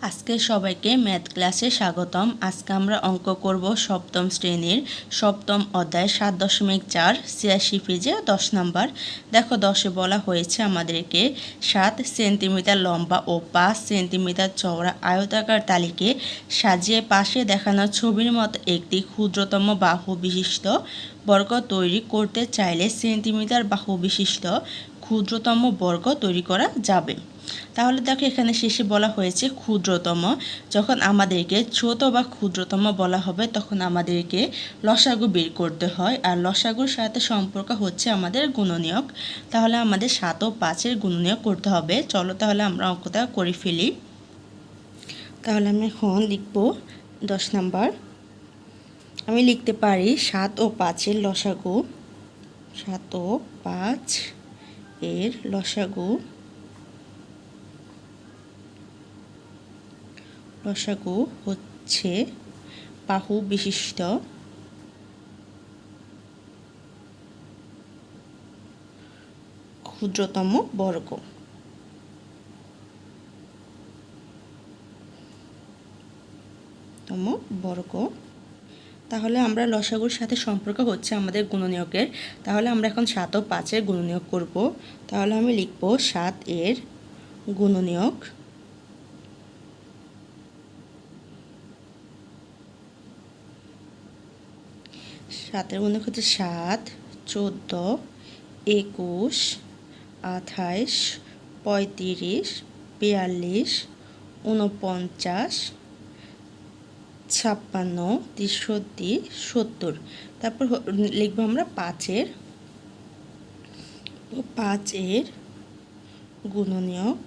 আজকে সবাইকে ম্যাথ ক্লাসে স্বাগতম। আজকে আমরা অঙ্ক করব সপ্তম শ্রেণির, সপ্তম অধ্যায়, সাত দশমিক চার, ছিয়াশি পেজে দশ নাম্বার। দেখো দশে বলা হয়েছে আমাদেরকে সাত সেন্টিমিটার লম্বা ও পাঁচ সেন্টিমিটার চওড়া আয়তাকার তালিকে সাজিয়ে পাশে দেখানো ছবির মতো একটি ক্ষুদ্রতম বাহু বিশিষ্ট বর্গ তৈরি করতে চাইলে সেন্টিমিটার বাহু বিশিষ্ট ক্ষুদ্রতম বর্গ তৈরি করা যাবে। তাহলে দেখো এখানে শেষে বলা হয়েছে ক্ষুদ্রতম। যখন আমাদেরকে ছোট বা ক্ষুদ্রতম বলা হবে, তখন আমাদেরকে লসাগু বের করতে হয়। আর লসাগুর সাথে সম্পর্ক হচ্ছে আমাদের গুণনীয়ক। তাহলে আমাদের সাত ও পাঁচের গুণনীয়ক করতে হবে। চলো তাহলে আমরা অঙ্কটা করে ফেলি। তাহলে আমি এখন লিখব দশ নাম্বার। আমি লিখতে পারি সাত ও পাঁচের লসাগু। সাত ও পাঁচ এর লসাগু লসাগু হচ্ছে বাহু বিশিষ্ট। ক্ষুদ্রতম বর্গ। তম বর্গ। তাহলে আমরা লসাগুর সাথে সম্পর্ক হচ্ছে আমাদের গুণনীয়কের। তাহলে আমরা এখন সাত ও পাঁচের গুণনীয়ক করব। তাহলে আমি লিখব সাত এর গুণনীয়ক। সাতের মধ্যে হচ্ছে সাত, চোদ্দ, একুশ, আঠাইশ, পঁয়ত্রিশ, বিয়াল্লিশ উনপঞ্চাশ ছাপ্পান্ন, তেষট্টি, সত্তর। তারপর লিখব আমরা পাঁচের। পাঁচের গুণনীয়ক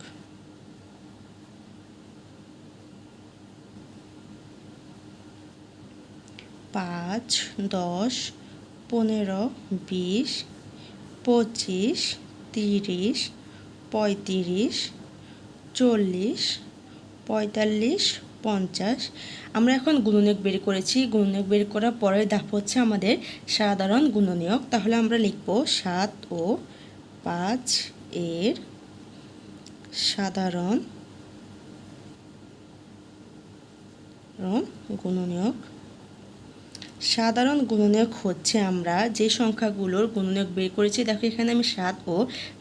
পাঁচ, দশ, পনেরো, বিশ, পঁচিশ, তিরিশ, পঁয়ত্রিশ, চল্লিশ, পঁয়তাল্লিশ, পঞ্চাশ। আমরা এখন গুণনীয়ক বের করেছি। গুণনীয়ক বের করার পরের ধাপ হচ্ছে আমাদের সাধারণ গুণনীয়ক। তাহলে আমরা লিখব সাত ও পাঁচ এর সাধারণ গুণনীয়ক। সাধারণ গুণনীয়ক হচ্ছে আমরা যে সংখ্যাগুলোর গুণনীয়ক বের করেছি, দেখো এখানে আমি সাত ও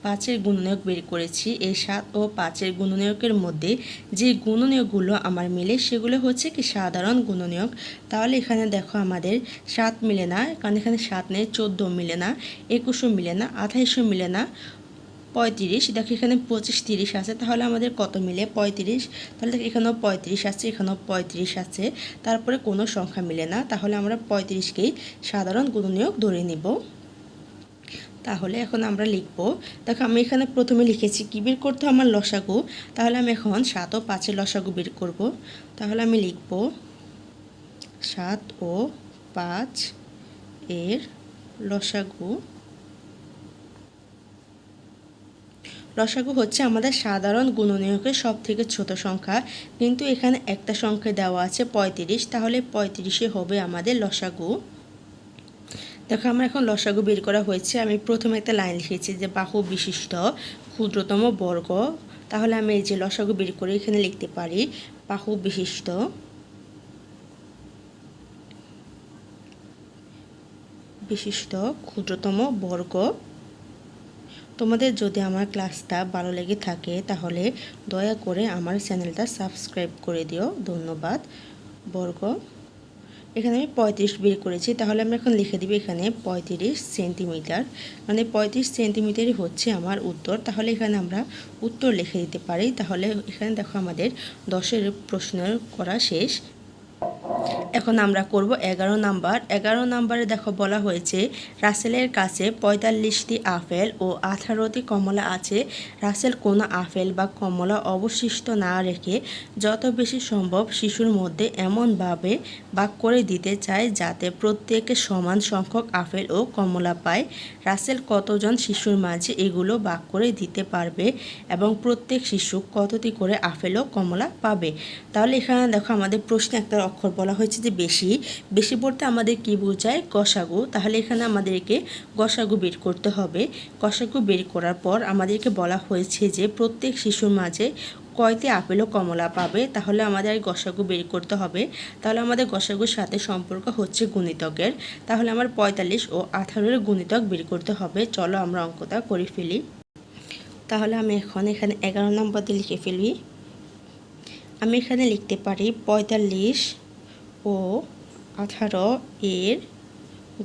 পাঁচের গুণনীয়ক বের করেছি। এই সাত ও পাঁচের গুণনীয়কের মধ্যে যে গুণনীয়কগুলো আমার মিলে, সেগুলো হচ্ছে কি সাধারণ গুণনীয়ক। তাহলে এখানে দেখো আমাদের সাত মিলে না, কারণ এখানে সাত নেই চোদ্দ মিলে না, একুশও মিলে না, আঠাইশও মিলে না পঁয়ত্রিশ। দেখো এখানে পঁচিশ তিরিশ আছে, তাহলে আমাদের কত মিলে? পঁয়ত্রিশ। তাহলে দেখো এখানেও পঁয়ত্রিশ আছে, এখানেও পঁয়ত্রিশ আছে। তারপরে কোনো সংখ্যা মিলে না, তাহলে আমরা পঁয়ত্রিশকেই সাধারণ গুণনীয়ক ধরে নিব। তাহলে এখন আমরা লিখব, দেখো আমি এখানে প্রথমে লিখেছি কী বের করতে আমার লসাগু, তাহলে আমি এখন সাত ও পাঁচের লসাগু বের করব। তাহলে আমি লিখব সাত ও পাঁচ এর লসাগু লসাগু হচ্ছে আমাদের সাধারণ গুণনীয়কের সব থেকে ছোট সংখ্যা। কিন্তু এখানে একটা সংখ্যা দেওয়া আছে, পঁয়ত্রিশ। তাহলে পঁয়ত্রিশে হবে আমাদের লসাগু দেখো, আমরা এখন লসাগু বের করা হয়েছে। আমি প্রথমে একটা লাইন লিখেছি যে বাহু বিশিষ্ট, ক্ষুদ্রতম বর্গ। তাহলে আমি এই যে লসাগু বের করে এখানে লিখতে পারি, বাহু বিশিষ্ট। বিশিষ্ট, ক্ষুদ্রতম বর্গ। তোমাদের যদি আমার ক্লাসটা ভালো লেগে থাকে, তাহলে দয়া করে আমার চ্যানেলটা সাবস্ক্রাইব করে দিও। ধন্যবাদ। বর্গ, এখানে আমি পঁয়ত্রিশ বের করেছি, তাহলে আমরা এখন লিখে দিব এখানে পঁয়ত্রিশ সেন্টিমিটার। মানে পঁয়ত্রিশ সেন্টিমিটারই হচ্ছে আমার উত্তর, তাহলে এখানে আমরা উত্তর লিখে দিতে পারি। তাহলে এখানে দেখো আমাদের দশের প্রশ্ন করা শেষ। এখন আমরা করব এগারো নাম্বার। এগারো নাম্বারে দেখো বলা হয়েছে, রাসেলের কাছে পঁয়তাল্লিশটি আপেল ও আঠারোটি কমলা আছে। রাসেল কোনো আপেল বা কমলা অবশিষ্ট না রেখে যত বেশি সম্ভব শিশুর মধ্যে এমনভাবে বাক করে দিতে চায় যাতে প্রত্যেকে সমান সংখ্যক আপেল ও কমলা পায়। রাসেল কতজন শিশুর মাঝে এগুলো বাক করে দিতে পারবে এবং প্রত্যেক শিশু কতটি করে আপেল ও কমলা পাবে? তাহলে এখানে দেখো আমাদের প্রশ্নে একটা অক্ষর বলা হয়েছে যে বেশি বেশি বলতে আমাদের কি বোঝায়? গসাগু তাহলে এখানে আমাদেরকে গসাগু বের করতে হবে। গসাগু বের করার পর আমাদেরকে বলা হয়েছে যে প্রত্যেক শিশুর মাঝে কয়টি আপেল ও কমলা পাবে। তাহলে আমাদের গসাগু বের করতে হবে। তাহলে আমাদের গসাগুর সাথে সম্পর্ক হচ্ছে গুণিতকের। তাহলে আমার পঁয়তাল্লিশ ও আঠারোর গুণিতক বের করতে হবে। চলো আমরা অঙ্কটা করে ফেলি। তাহলে আমি এখন এখানে এগারো নম্বর দিয়ে লিখে ফেলি। আমি এখানে লিখতে পারি পঁয়তাল্লিশ ও আঠারো এর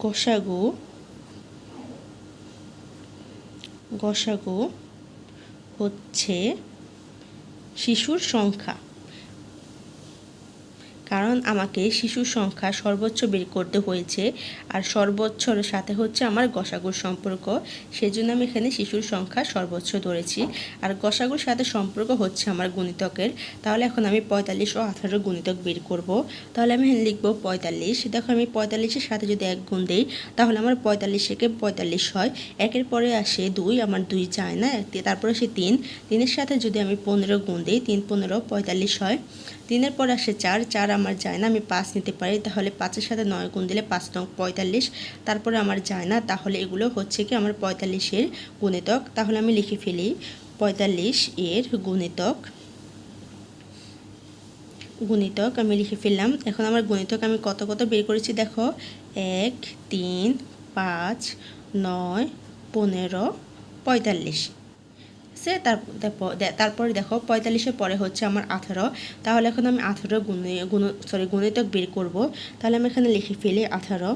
গসাগু গোসাগু হচ্ছে শিশুর সংখ্যা। কারণ আমাকে শিশুর সংখ্যা সর্বোচ্চ বের করতে হয়েছে আর সর্বোচ্চর সাথে হচ্ছে আমার গসাগুর সম্পর্ক। সেজন্য আমি এখানে শিশুর সংখ্যা সর্বোচ্চ ধরেছি। আর গসাগুর সাথে সম্পর্ক হচ্ছে আমার গুণিতকের। তাহলে এখন আমি পঁয়তাল্লিশ ও আঠারো গুণিতক বের করব। তাহলে আমি এখানে লিখব পঁয়তাল্লিশ। দেখো আমি পঁয়তাল্লিশের সাথে যদি এক গুণ দিই, তাহলে আমার পঁয়তাল্লিশ থেকে পঁয়তাল্লিশ হয়। একের পরে আসে দুই, আমার দুই চায় না তারপরে আসে তিন। তিনের সাথে যদি আমি পনেরো গুণ দিই, তিন, পনেরো, পঁয়তাল্লিশ হয়। তিনের পর আসে চার চার আমার যায় না, আমি পাঁচ নিতে পারি, তাহলে পাঁচের সাথে নয় গুণ দিলে পাঁচ নং পঁয়তাল্লিশ। তারপরে আমার যায় না, তাহলে এগুলো হচ্ছে কি আমার পঁয়তাল্লিশের গুণিতক। তাহলে আমি লিখে ফেলি, পঁয়তাল্লিশ এর গুণিতক গুণিতক আমি লিখে ফেললাম। এখন আমার গুণিতক আমি কত কত বের করেছি দেখো? এক, তিন, পাঁচ, নয়, পনেরো, পঁয়তাল্লিশ। সে তারপরে দেখো, পঁয়তাল্লিশের পরে হচ্ছে আমার আঠারো। তাহলে এখন আমি আঠারো গুণে, গুণ সরি গুণিতক বের করব। তাহলে আমি এখানে লিখে ফেলি আঠারো।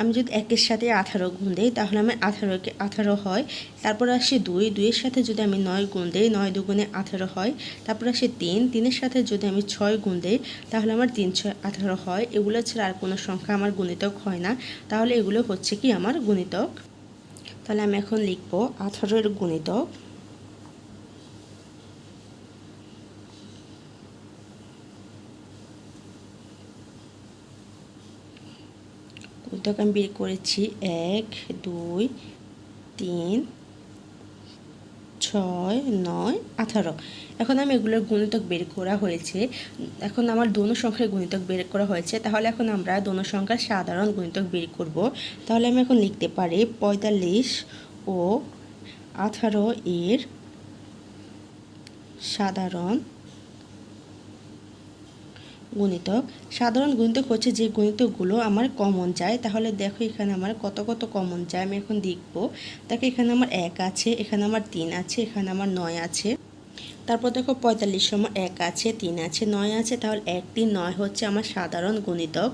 আমি যদি একের সাথে আঠারো গুণ দিই, তাহলে আমার আঠারোকে, আঠারো হয়। তারপর আসে দুই। দুইয়ের সাথে যদি আমি নয় গুণ দিই, নয় দুগুণে আঠারো হয়। তারপর আসে তিন। তিনের সাথে যদি আমি ছয় গুণ দিই, তাহলে আমার তিন ছয় আঠারো হয়। এগুলো ছাড়া আর কোনো সংখ্যা আমার গুণিতক হয় না। তাহলে এগুলো হচ্ছে কি আমার গুণিতক? তাহলে আমি এখন লিখব আঠারোর গুণিতক। গুণিতক আমি বের করেছি। এক, দুই, তিন, ছয়, নয়, আঠারো। এখন আমি এগুলোর গুণিতক বের করা হয়েছে। এখন আমার দোনো সংখ্যার গুণিতক বের করা হয়েছে। তাহলে এখন আমরা দোনো সংখ্যার সাধারণ গুণিতক বের করব। তাহলে আমি এখন লিখতে পারি পঁয়তাল্লিশ ও আঠারো এর সাধারণ গুণিতক সাধারণ গুণিতক হচ্ছে যে গুণিতকগুলো আমার কমন যায় তাহলে দেখো এখানে আমার কত কত কমন যায় আমি এখন দেখব। দেখো এখানে আমার এক আছে, এখানে আমার তিন আছে, এখানে আমার নয় আছে। তারপর দেখো পঁয়তাল্লিশ সময় এক আছে, তিন আছে, নয় আছে, তাহলে এক তিন নয় হচ্ছে আমার সাধারণ গুণিতক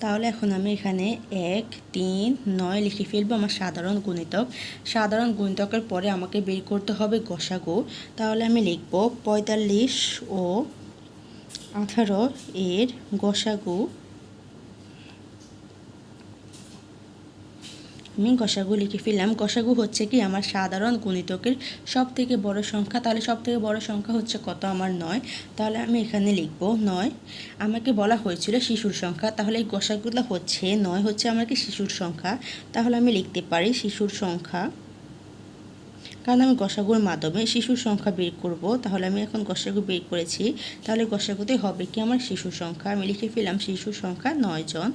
তাহলে এখন আমি এখানে এক, তিন, নয় লিখে ফেলব আমার সাধারণ গুণিতক সাধারণ গুণিতকের পরে আমাকে বের করতে হবে গসাগু তাহলে আমি লিখব পঁয়তাল্লিশ ও আঠারো এর গসাগু। আমি গসাগু লিখে ফেললাম। গসাগু হচ্ছে কি আমার সাধারণ গুণিতকের সব থেকে বড় সংখ্যা। তাহলে সব থেকে বড় সংখ্যা হচ্ছে কত? আমার নয়। তাহলে আমি এখানে লিখব নয়। আমাকে বলা হয়েছিল শিশুর সংখ্যা। তাহলে এই গসাগুলো হচ্ছে, নয় হচ্ছে আমাকে শিশুর সংখ্যা? তাহলে আমি লিখতে পারি শিশুর সংখ্যা কারণ আমি গসাগুর মাধ্যমে শিশুর সংখ্যা বের করব, তাহলে আমি এখন গসাগু বের করেছি, তাহলে গসাগুতে হবে কি আমার শিশুর সংখ্যা? আমি লিখে ফেলাম শিশুর সংখ্যা নয় জন।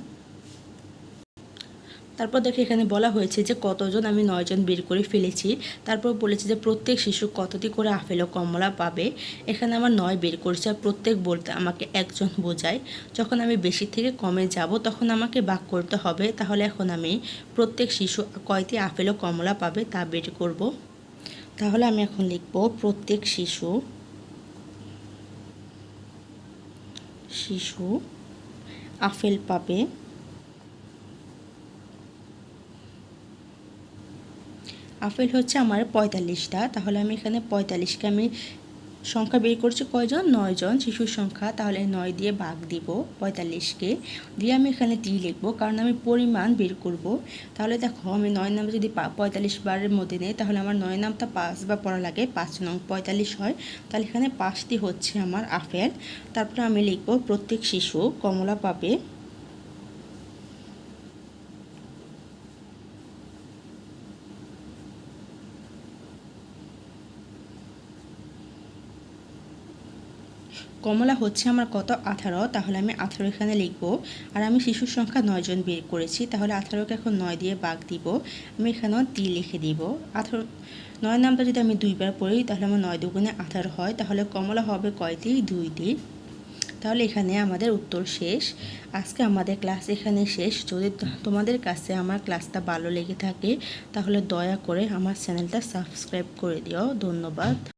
তারপর দেখে এখানে বলা হয়েছে যে কতজন আমি নয়জন বের করে ফেলেছি। তারপর বলেছে যে প্রত্যেক শিশু কতটি করে আপেল ও কমলা পাবে? এখানে আমার নয় বের করেছে আর প্রত্যেক বলতে আমাকে একজন বোঝায়। যখন আমি বেশি থেকে কমে যাব, তখন আমাকে বাক করতে হবে। তাহলে এখন আমি প্রত্যেক শিশু কয়টি আপেল ও কমলা পাবে তা বের করব। তাহলে আমি এখন লিখব প্রত্যেক শিশু শিশু আপেল পাবে। আপেল হচ্ছে আমার পঁয়তাল্লিশটা, তাহলে আমি এখানে পঁয়তাল্লিশকে আমি সংখ্যা বের করছি কয়জন? নয়জন। শিশুর সংখ্যা তাহলে নয় দিয়ে ভাগ দিব পঁয়তাল্লিশকে। দিয়ে আমি এখানে টি লিখব, কারণ আমি পরিমাণ বের করব। তাহলে দেখো, আমি নয় নামে যদি পঁয়তাল্লিশ বারের মধ্যে নেই, তাহলে আমার নয় নামটা পাঁচ বা পড়া লাগে, পাঁচ নং পঁয়তাল্লিশ হয়। তাহলে এখানে পাঁচটি হচ্ছে আমার আপেল। তারপরে আমি লিখব প্রত্যেক শিশু কমলা পাবে। কমলা হচ্ছে আমার কত আঠারো, তাহলে আমি আঠারো এখানে লিখব। আর আমি শিশুর সংখ্যা নয়জন বের করেছি, তাহলে আঠারোকে এখন নয় দিয়ে বাঘ দিব। আমি এখানেও তি লিখে দিব। আঠারো, নয় নামটা যদি আমি দুইবার পড়ি, তাহলে আমার নয় দুগুণে আঠারো হয়। তাহলে কমলা হবে কয়টি? দুইটি। তাহলে এখানে আমাদের উত্তর শেষ। আজকে আমাদের ক্লাস এখানে শেষ। যদি তোমাদের কাছে আমার ক্লাসটা ভালো লেগে থাকে, তাহলে দয়া করে আমার চ্যানেলটা সাবস্ক্রাইব করে দিও। ধন্যবাদ।